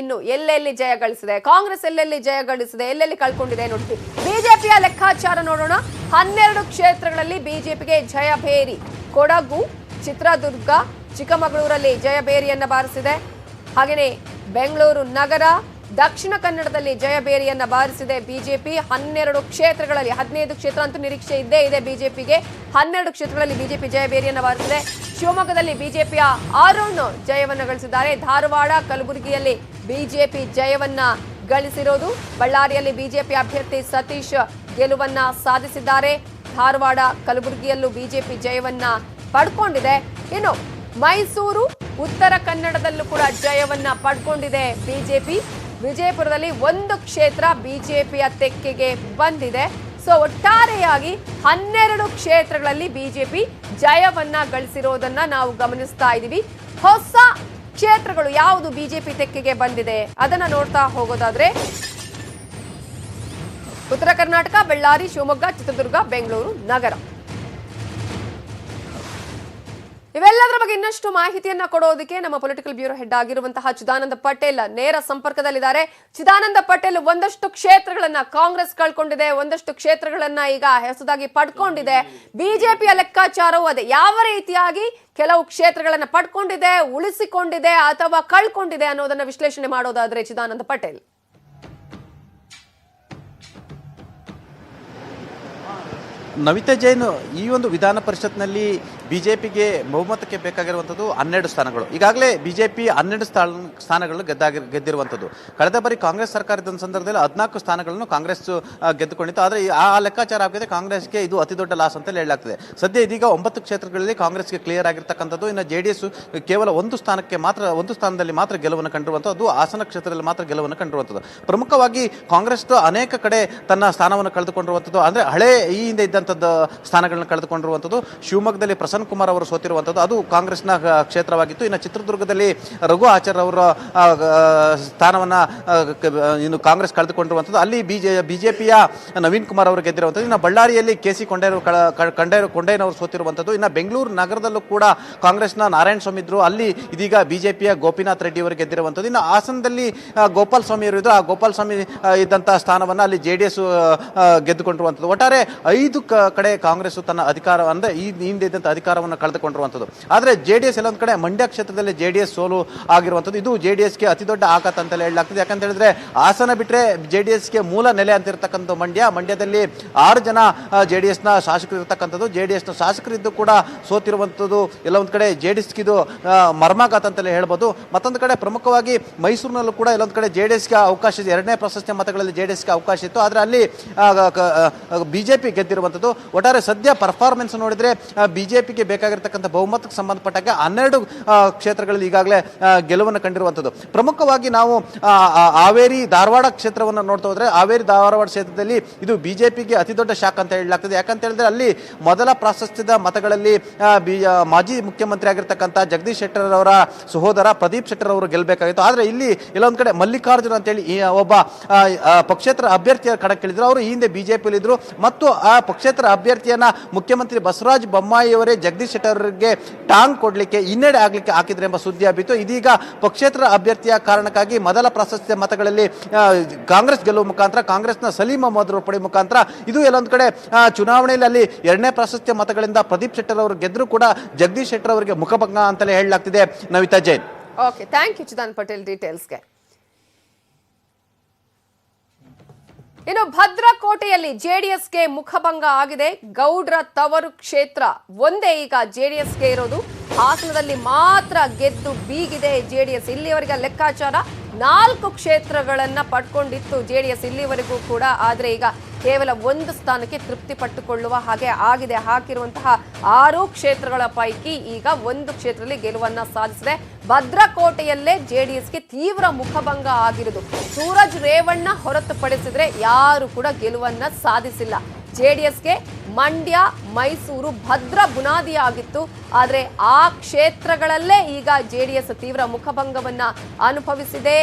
ಇನ್ನು ಎಲ್ಲೆಲ್ಲಿ ಜಯ ಗಳಿಸಿದೆ? ಕಾಂಗ್ರೆಸ್ ಎಲ್ಲೆಲ್ಲಿ ಜಯ ಗಳಿಸಿದೆ? ಎಲ್ಲೆಲ್ಲಿ ಕಳ್ಕೊಂಡಿದೆ ನೋಡ್ತೀವಿ ಬಿಜೆಪಿಯ ಲೆಕ್ಕಾಚಾರ ನೋಡೋಣ. ಹನ್ನೆರಡು ಕ್ಷೇತ್ರಗಳಲ್ಲಿ ಬಿಜೆಪಿಗೆ ಜಯ ಭೇರಿ. ಕೊಡಗು, ಚಿತ್ರದುರ್ಗ, ಚಿಕ್ಕಮಗಳೂರಲ್ಲಿ ಜಯಬೇರಿಯನ್ನ ಬಾರಿಸಿದೆ. ಹಾಗೆಯೇ ಬೆಂಗಳೂರು ನಗರ, ದಕ್ಷಿಣ ಕನ್ನಡದಲ್ಲಿ ಜಯ ಬೇರಿಯನ್ನ ಬಾರಿಸಿದೆ ಬಿಜೆಪಿ. ಹನ್ನೆರಡು ಕ್ಷೇತ್ರಗಳಲ್ಲಿ, ಹದಿನೈದು ಕ್ಷೇತ್ರ ಅಂತೂ ನಿರೀಕ್ಷೆ ಇದ್ದೇ ಇದೆ ಬಿಜೆಪಿಗೆ. ಹನ್ನೆರಡು ಕ್ಷೇತ್ರಗಳಲ್ಲಿ ಬಿಜೆಪಿ ಜಯ ಬೇರಿಯನ್ನ ಬಾರಿಸಿದೆ. ಶಿವಮೊಗ್ಗದಲ್ಲಿ ಬಿಜೆಪಿಯ ಅರುಣ್ ಜಯವನ್ನು ಗಳಿಸಿದ್ದಾರೆ. ಧಾರವಾಡ, ಕಲಬುರಗಿಯಲ್ಲಿ ಬಿಜೆಪಿ ಜಯವನ್ನ ಗಳಿಸಿರೋದು. ಬಳ್ಳಾರಿಯಲ್ಲಿ ಬಿಜೆಪಿ ಅಭ್ಯರ್ಥಿ ಸತೀಶ್ ಗೆಲುವನ್ನ ಸಾಧಿಸಿದ್ದಾರೆ. ಧಾರವಾಡ, ಕಲಬುರಗಿಯಲ್ಲೂ ಬಿಜೆಪಿ ಜಯವನ್ನ ಪಡ್ಕೊಂಡಿದೆ. ಇನ್ನು ಮೈಸೂರು, ಉತ್ತರ ಕನ್ನಡದಲ್ಲೂ ಕೂಡ ಜಯವನ್ನ ಪಡ್ಕೊಂಡಿದೆ ಬಿಜೆಪಿ. ವಿಜಯಪುರದಲ್ಲಿ ಒಂದು ಕ್ಷೇತ್ರ ಬಿಜೆಪಿಯ ತೆಕ್ಕೆಗೆ ಬಂದಿದೆ. ಸೊ, ಒಟ್ಟಾರೆಯಾಗಿ ಹನ್ನೆರಡು ಕ್ಷೇತ್ರಗಳಲ್ಲಿ ಬಿಜೆಪಿ ಜಯವನ್ನ ಗಳಿಸಿರೋದನ್ನ ನಾವು ಗಮನಿಸ್ತಾ ಇದ್ದೀವಿ. ಹೊಸ ಕ್ಷೇತ್ರಗಳು ಯಾವುದು ಬಿಜೆಪಿ ತೆಕ್ಕೆಗೆ ಬಂದಿದೆ? ಅದನ್ನ ನೋಡ್ತಾ ಹೋಗೋದಾದ್ರೆ ಉತ್ತರ ಕರ್ನಾಟಕ, ಬಳ್ಳಾರಿ, ಶಿವಮೊಗ್ಗ, ಚಿತ್ರದುರ್ಗ, ಬೆಂಗಳೂರು, ನಗರ. ಇವೆಲ್ಲದರ ಬಗ್ಗೆ ಇನ್ನಷ್ಟು ಮಾಹಿತಿಯನ್ನ ಕೊಡೋದಕ್ಕೆ ನಮ್ಮ ಪೊಲಿಟಿಕಲ್ ಬ್ಯೂರೋ ಹೆಡ್ ಆಗಿರುವಂತಹ ಚಿದಾನಂದ ಪಟೇಲ್ ನೇರ ಸಂಪರ್ಕದಲ್ಲಿದ್ದಾರೆ. ಚಿದಾನಂದ ಪಟೇಲ್ ಒಂದಷ್ಟು ಕ್ಷೇತ್ರಗಳನ್ನ ಕಾಂಗ್ರೆಸ್ ಕಳ್ಕೊಂಡಿದೆ, ಒಂದಷ್ಟು ಕ್ಷೇತ್ರಗಳನ್ನ ಈಗ ಹೊಸದಾಗಿ ಪಡ್ಕೊಂಡಿದೆ. ಬಿಜೆಪಿಯ ಲೆಕ್ಕಾಚಾರವೂ ಅದೇ. ಯಾವ ರೀತಿಯಾಗಿ ಕೆಲವು ಕ್ಷೇತ್ರಗಳನ್ನ ಪಡ್ಕೊಂಡಿದೆ, ಉಳಿಸಿಕೊಂಡಿದೆ ಅಥವಾ ಕಳ್ಕೊಂಡಿದೆ ಅನ್ನೋದನ್ನ ವಿಶ್ಲೇಷಣೆ ಮಾಡೋದಾದ್ರೆ ಚಿದಾನಂದ ಪಟೇಲ್. ನವಿತಾ ಜೈನ್, ಈ ಒಂದು ವಿಧಾನ ಪರಿಷತ್ನಲ್ಲಿ ಬಿಜೆಪಿಗೆ ಬಹುಮತಕ್ಕೆ ಬೇಕಾಗಿರುವಂಥದ್ದು ಹನ್ನೆರಡು ಸ್ಥಾನಗಳು. ಈಗಾಗಲೇ ಬಿಜೆಪಿ ಹನ್ನೆರಡು ಸ್ಥಾನ ಸ್ಥಾನಗಳನ್ನು ಗೆದ್ದಾಗಿ, ಗೆದ್ದಿರುವಂಥದ್ದು. ಕಳೆದ ಬಾರಿ ಕಾಂಗ್ರೆಸ್ ಸರ್ಕಾರ ಇದ್ದ ಸಂದರ್ಭದಲ್ಲಿ ಹದಿನಾಲ್ಕು ಸ್ಥಾನಗಳನ್ನು ಕಾಂಗ್ರೆಸ್ ಗೆದ್ದುಕೊಂಡಿತ್ತು. ಆದರೆ ಆ ಲೆಕ್ಕಾಚಾರ ಆಗಿದೆ ಕಾಂಗ್ರೆಸ್ಗೆ ಇದು ಅತಿ ದೊಡ್ಡ ಲಾಸ್ ಅಂತ ಹೇಳಲಾಗ್ತದೆ. ಸದ್ಯ ಇದೀಗ ಒಂಬತ್ತು ಕ್ಷೇತ್ರಗಳಲ್ಲಿ ಕಾಂಗ್ರೆಸ್ಗೆ ಕ್ಲಿಯರ್ ಆಗಿರ್ತಕ್ಕಂಥದ್ದು. ಇನ್ನು ಜೆ ಡಿ ಎಸ್ ಕೇವಲ ಒಂದು ಸ್ಥಾನಕ್ಕೆ ಮಾತ್ರ, ಒಂದು ಸ್ಥಾನದಲ್ಲಿ ಮಾತ್ರ ಗೆಲುವನ್ನು ಕಂಡಿರುವಂಥದ್ದು. ಅದು ಹಾಸನ ಕ್ಷೇತ್ರದಲ್ಲಿ ಮಾತ್ರ ಗೆಲುವನ್ನು ಕಂಡಿರುವಂಥದ್ದು. ಪ್ರಮುಖವಾಗಿ ಕಾಂಗ್ರೆಸ್ ಅನೇಕ ಕಡೆ ತನ್ನ ಸ್ಥಾನವನ್ನು ಕಳೆದುಕೊಂಡಿರುವಂಥದ್ದು. ಅಂದರೆ ಹಳೆ ಈ ಹಿಂದೆ ಇದ್ದಂಥದ್ದು ಸ್ಥಾನಗಳನ್ನು ಕಳೆದುಕೊಂಡಿರುವಂಥದ್ದು. ಶಿವಮೊಗ್ಗದಲ್ಲಿ ಪ್ರಸನ್ನ ಕುಮಾರ್ ಅವರು ಸೋತಿರುವಂಥದ್ದು ಅದು ಕಾಂಗ್ರೆಸ್ನ ಕ್ಷೇತ್ರವಾಗಿತ್ತು. ಇನ್ನು ಚಿತ್ರದುರ್ಗದಲ್ಲಿ ರಘು ಆಚಾರ್ ಅವರ ಸ್ಥಾನವನ್ನ ಇನ್ನು ಕಾಂಗ್ರೆಸ್ ಕಳೆದುಕೊಂಡಿರುವಂಥದ್ದು ಅಲ್ಲಿ ಬಿಜೆ, ಬಿಜೆಪಿಯ ನವೀನ್ ಕುಮಾರ್ ಅವರು ಗೆದ್ದಿರುವಂಥದ್ದು ಇನ್ನು ಬಳ್ಳಾರಿಯಲ್ಲಿ ಕೆ ಸಿ ಕೊಂಡೇರು ಕಂಡೇರು, ಕೊಂಡೇನವರು ಸೋತಿರುವಂಥದ್ದು ಇನ್ನು ಬೆಂಗಳೂರು ನಗರದಲ್ಲೂ ಕೂಡ ಕಾಂಗ್ರೆಸ್ನ ನಾರಾಯಣ ಸ್ವಾಮಿ ಇದ್ರು. ಅಲ್ಲಿ ಇದೀಗ ಬಿಜೆಪಿಯ ಗೋಪಿನಾಥ್ ರೆಡ್ಡಿ ಅವರು ಗೆದ್ದಿರುವಂಥದ್ದು ಇನ್ನು ಹಾಸನದಲ್ಲಿ ಗೋಪಾಲ್ ಸ್ವಾಮಿ ಅವರು ಇದ್ರು. ಆ, ಗೋಪಾಲ್ ಸ್ವಾಮಿ ಇದ್ದಂಥ ಸ್ಥಾನವನ್ನು ಅಲ್ಲಿ ಜೆ ಡಿ ಎಸ್ ಗೆದ್ದುಕೊಂಡಿರುವಂಥದ್ದು ಒಟ್ಟಾರೆ ಐದು ಕಡೆ ಕಾಂಗ್ರೆಸ್ ತನ್ನ ಅಧಿಕಾರ, ಅಂದರೆ ಈ, ಹಿಂದೆ ಇದ್ದಂಥ ಅಧಿಕಾರವನ್ನು ಕಳೆದುಕೊಂಡಿರುವಂಥದ್ದು. ಆದರೆ ಜೆ ಡಿ ಎಸ್ ಎಲ್ಲೊಂದು ಕಡೆ ಮಂಡ್ಯ ಕ್ಷೇತ್ರದಲ್ಲಿ ಜೆ ಡಿ ಎಸ್ ಸೋಲು ಆಗಿರುವಂಥದ್ದು. ಇದು ಜೆ ಡಿ ಎಸ್ಗೆ ಅತಿ ದೊಡ್ಡ ಆಘಾತ ಅಂತಲೇ ಹೇಳಲಾಗ್ತದೆ. ಯಾಕಂತ ಹೇಳಿದ್ರೆ ಹಾಸನ ಬಿಟ್ಟರೆ ಜೆ ಡಿ ಎಸ್ಗೆ ಮೂಲ ನೆಲೆ ಅಂತಿರ್ತಕ್ಕಂಥ ಮಂಡ್ಯ. ಮಂಡ್ಯದಲ್ಲಿ ಆರು ಜನ ಜೆ ಡಿ ಎಸ್ನ ಶಾಸಕರು ಇರ್ತಕ್ಕಂಥದ್ದು. ಜೆ ಡಿ ಎಸ್ನ ಶಾಸಕರಿದ್ದು ಕೂಡ ಸೋತಿರುವಂಥದ್ದು. ಎಲ್ಲ ಒಂದು ಕಡೆ ಜೆ ಡಿ ಎಸ್ಗಿದು ಮರ್ಮಾಘಾತ ಅಂತಲೇ ಹೇಳ್ಬೋದು. ಮತ್ತೊಂದು ಕಡೆ ಪ್ರಮುಖವಾಗಿ ಮೈಸೂರಿನಲ್ಲೂ ಕೂಡ ಎಲ್ಲೊಂದು ಕಡೆ ಜೆ ಡಿ ಎಸ್ಗೆ ಅವಕಾಶ ಇದೆ. ಎರಡನೇ ಪ್ರಶಸ್ತಿ ಮತಗಳಲ್ಲಿ ಜೆ ಡಿ ಎಸ್ಗೆ ಅವಕಾಶ ಇತ್ತು. ಆದರೆ ಅಲ್ಲಿ ಬಿ ಜೆ ಪಿ ಗೆದ್ದಿರುವಂಥದ್ದು. ಒಟ್ಟಾರೆ ಸದ್ಯ ಪರ್ಫಾರ್ಮೆನ್ಸ್ ನೋಡಿದರೆ ಬಿ ಜೆ ಪಿಗೆ ಬೇಕಾಗಿರ್ತಕ್ಕಂಥ ಬಹುಮತಕ್ಕೆ ಸಂಬಂಧಪಟ್ಟಾಗ ಹನ್ನೆರಡು ಕ್ಷೇತ್ರಗಳಲ್ಲಿ ಈಗಾಗಲೇ ಗೆಲುವನ್ನು ಕಂಡಿರುವಂಥದ್ದು. ಪ್ರಮುಖವಾಗಿ ನಾವು ಹಾವೇರಿ, ಧಾರವಾಡ ಕ್ಷೇತ್ರವನ್ನು ನೋಡ್ತಾ ಹೋದರೆ ಹಾವೇರಿ, ಧಾರವಾಡ ಕ್ಷೇತ್ರದಲ್ಲಿ ಇದು ಬಿಜೆಪಿಗೆ ಅತಿ ದೊಡ್ಡ ಶಾಕ್ ಅಂತ ಹೇಳಲಾಗ್ತದೆ. ಯಾಕಂತ ಹೇಳಿದ್ರೆ ಅಲ್ಲಿ ಮೊದಲ ಪ್ರಾಶಸ್ತ್ಯದ ಮತಗಳಲ್ಲಿ ಮಾಜಿ ಮುಖ್ಯಮಂತ್ರಿ ಆಗಿರ್ತಕ್ಕಂಥ ಜಗದೀಶ್ ಶೆಟ್ಟರ್ ಅವರ ಸಹೋದರ ಪ್ರದೀಪ್ ಶೆಟ್ಟರ್ ಅವರು ಗೆಲ್ಲಬೇಕಾಗಿತ್ತು. ಆದರೆ ಇಲ್ಲಿ ಎಲ್ಲೊಂದು ಕಡೆ ಮಲ್ಲಿಕಾರ್ಜುನ್ ಅಂತೇಳಿ ಒಬ್ಬ ಪಕ್ಷೇತರ ಅಭ್ಯರ್ಥಿಯ ಕಣಕ್ಕಿಳಿದ್ರು ಅವರು ಈ ಹಿಂದೆ ಬಿಜೆಪಿಯಲ್ಲಿದ್ದರು ಮತ್ತು ಆ ಪಕ್ಷೇತರ ಅಭ್ಯರ್ಥಿಯನ್ನ ಮುಖ್ಯಮಂತ್ರಿ ಬಸವರಾಜ ಬೊಮ್ಮಾಯಿ ಅವರೇ ಜಗದೀಶ್ ಶೆಟ್ಟರ್ ಅವರಿಗೆ ಟಾಂಗ್ ಕೊಡಲಿಕ್ಕೆ ಹಿನ್ನಡೆ ಆಗಲಿಕ್ಕೆ ಹಾಕಿದ್ರೆ ಎಂಬ ಸುದ್ದಿ ಹಬ್ಬಿತ್ತು ಇದೀಗ ಪಕ್ಷೇತರ ಅಭ್ಯರ್ಥಿಯ ಕಾರಣಕ್ಕಾಗಿ ಮೊದಲ ಪ್ರಾಶಸ್ತ್ಯ ಮತಗಳಲ್ಲಿ ಕಾಂಗ್ರೆಸ್ ಗೆಲ್ಲುವ ಮುಖಾಂತರ, ಕಾಂಗ್ರೆಸ್ನ ಸಲೀಮ್ ಅಹಮದ್ ಅವರು ಪಡೆಯುವ ಮುಖಾಂತರ, ಇದು ಎಲ್ಲೊಂದು ಕಡೆ ಚುನಾವಣೆಯಲ್ಲಿ ಎರಡನೇ ಪ್ರಾಶಸ್ತ್ಯ ಮತಗಳಿಂದ ಪ್ರದೀಪ್ ಶೆಟ್ಟರ್ ಅವರು ಗೆದ್ದರೂ ಕೂಡ ಜಗದೀಶ್ ಶೆಟ್ಟರ್ ಅವರಿಗೆ ಮುಖಭಂಗ ಅಂತಲೇ ಹೇಳಲಾಗ್ತಿದೆ. Navita Jain. Okay thank you Chidan Patel ಡೀಟೇಲ್ಸ್ಗೆ ಇನ್ನು ಭದ್ರಕೋಟೆಯಲ್ಲಿ ಜೆಡಿಎಸ್ಗೆ ಮುಖಭಂಗ ಆಗಿದೆ. ಗೌಡ್ರ ತವರು ಕ್ಷೇತ್ರ ಒಂದೇ ಈಗ ಜೆಡಿಎಸ್ಗೆ ಇರೋದು. ಹಾಸನದಲ್ಲಿ ಮಾತ್ರ ಗೆದ್ದು ಬೀಗಿದೆ ಜೆಡಿಎಸ್. ಇಲ್ಲಿಯವರೆಗೆ ಲೆಕ್ಕಾಚಾರ ನಾಲ್ಕು ಕ್ಷೇತ್ರಗಳನ್ನು ಪಡ್ಕೊಂಡಿತ್ತು ಜೆ ಡಿ ಎಸ್ ಇಲ್ಲಿವರೆಗೂ ಕೂಡ. ಆದರೆ ಈಗ ಕೇವಲ ಒಂದು ಸ್ಥಾನಕ್ಕೆ ತೃಪ್ತಿ ಪಟ್ಟುಕೊಳ್ಳುವ ಹಾಗೆ ಆಗಿದೆ. ಹಾಕಿರುವಂತಹ ಆರು ಕ್ಷೇತ್ರಗಳ ಪೈಕಿ ಈಗ ಒಂದು ಕ್ಷೇತ್ರದಲ್ಲಿ ಗೆಲುವನ್ನ ಸಾಧಿಸಿದೆ. ಭದ್ರಕೋಟೆಯಲ್ಲೇ ಜೆಡಿಎಸ್ಗೆ ತೀವ್ರ ಮುಖಭಂಗ ಆಗಿರುವುದು. ಸೂರಜ್ ರೇವಣ್ಣ ಹೊರತುಪಡಿಸಿದ್ರೆ ಯಾರು ಕೂಡ ಗೆಲುವನ್ನ ಸಾಧಿಸಿಲ್ಲ. ಜೆಡಿಎಸ್ಗೆ ಮಂಡ್ಯ, ಮೈಸೂರು ಭದ್ರ ಬುನಾದಿಯಾಗಿತ್ತು. ಆದರೆ ಆ ಕ್ಷೇತ್ರಗಳಲ್ಲೇ ಈಗ ಜೆ ಡಿ ಎಸ್ ತೀವ್ರ ಮುಖಭಂಗವನ್ನ ಅನುಭವಿಸಿದೆ.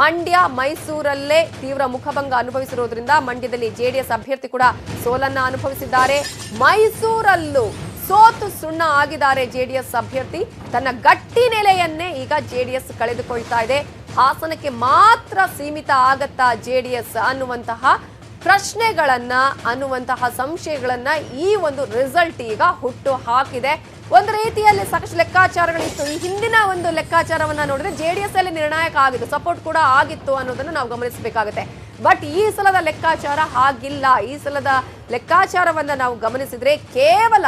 ಮಂಡ್ಯ, ಮೈಸೂರಲ್ಲೇ ತೀವ್ರ ಮುಖಭಂಗ ಅನುಭವಿಸಿರೋದ್ರಿಂದ ಮಂಡ್ಯದಲ್ಲಿ ಜೆಡಿಎಸ್ ಅಭ್ಯರ್ಥಿ ಕೂಡ ಸೋಲನ್ನ ಅನುಭವಿಸಿದ್ದಾರೆ. ಮೈಸೂರಲ್ಲೂ ಸೋತು ಸುಣ್ಣ ಆಗಿದ್ದಾರೆ ಜೆಡಿಎಸ್ ಅಭ್ಯರ್ಥಿ. ತನ್ನ ಗಟ್ಟಿ ನೆಲೆಯನ್ನೇ ಈಗ ಜೆಡಿಎಸ್ ಕಳೆದುಕೊಳ್ತಾ ಇದೆ. ಹಾಸನಕ್ಕೆ ಮಾತ್ರ ಸೀಮಿತ ಆಗತ್ತಾ ಜೆಡಿಎಸ್ ಅನ್ನುವಂತಹ ಪ್ರಶ್ನೆಗಳನ್ನ ಅನ್ನುವಂತಹ ಸಂಶಯಗಳನ್ನ ಈ ಒಂದು ರಿಸಲ್ಟ್ ಈಗ ಹುಟ್ಟು ಹಾಕಿದೆ. ಒಂದು ರೀತಿಯಲ್ಲಿ ಸಾಕಷ್ಟು ಲೆಕ್ಕಾಚಾರಗಳಿತ್ತು ಈ ಹಿಂದಿನ ಒಂದು ಲೆಕ್ಕಾಚಾರವನ್ನ ನೋಡಿದ್ರೆ ಜೆಡಿಎಸ್ ಅಲ್ಲಿ ನಿರ್ಣಾಯಕ ಆಗಿತ್ತು ಸಪೋರ್ಟ್ ಕೂಡ ಆಗಿತ್ತು ಅನ್ನೋದನ್ನು ನಾವು ಗಮನಿಸಬೇಕಾಗುತ್ತೆ. ಬಟ್ ಈ ಸಲದ ಲೆಕ್ಕಾಚಾರ ಹಾಗಿಲ್ಲ. ಈ ಸಲದ ಲೆಕ್ಕಾಚಾರವನ್ನ ನಾವು ಗಮನಿಸಿದ್ರೆ ಕೇವಲ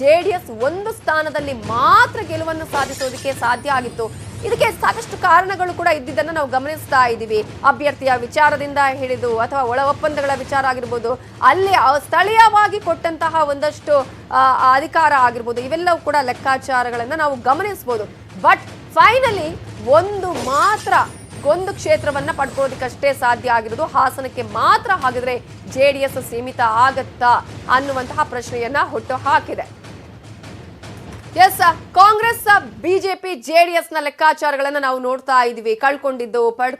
ಜೆಡಿಎಸ್ ಒಂದು ಸ್ಥಾನದಲ್ಲಿ ಮಾತ್ರ ಗೆಲುವನ್ನು ಸಾಧಿಸೋದಕ್ಕೆ ಸಾಧ್ಯ ಆಗಿತ್ತು. ಇದಕ್ಕೆ ಸಾಕಷ್ಟು ಕಾರಣಗಳು ಕೂಡ ಇದ್ದಿದ್ದನ್ನು ನಾವು ಗಮನಿಸ್ತಾ ಇದ್ದೀವಿ. ಅಭ್ಯರ್ಥಿಯ ವಿಚಾರದಿಂದ ಹಿಡಿದು ಅಥವಾ ಒಳ ಒಪ್ಪಂದಗಳ ವಿಚಾರ ಆಗಿರ್ಬೋದು, ಅಲ್ಲಿ ಸ್ಥಳೀಯವಾಗಿ ಕೊಟ್ಟಂತಹ ಒಂದಷ್ಟು ಅಧಿಕಾರ ಆಗಿರ್ಬೋದು, ಇವೆಲ್ಲವೂ ಕೂಡ ಲೆಕ್ಕಾಚಾರಗಳನ್ನು ನಾವು ಗಮನಿಸ್ಬೋದು. ಬಟ್ ಫೈನಲಿ ಒಂದು ಮಾತ್ರ, ಒಂದು ಕ್ಷೇತ್ರವನ್ನ ಪಡ್ಕೊಳ್ಳೋದಕ್ಕಷ್ಟೇ ಸಾಧ್ಯ ಆಗಿರೋದು, ಹಾಸನಕ್ಕೆ ಮಾತ್ರ ಹಾಗಿದ್ರೆ ಜೆ ಡಿ ಎಸ್ ಸೀಮಿತ ಆಗತ್ತಾ ಅನ್ನುವಂತಹ ಪ್ರಶ್ನೆಯನ್ನ ಹುಟ್ಟು ಹಾಕಿದೆ. ಎಸ್ ಕಾಂಗ್ರೆಸ್ ಬಿಜೆಪಿ ಜೆಡಿಎಸ್ನ ಲೆಕ್ಕಾಚಾರಗಳನ್ನು ನಾವು ನೋಡ್ತಾ ಇದೀವಿ. ಕಳ್ಕೊಂಡಿದ್ದು ಪಡ್ಕೊಂಡು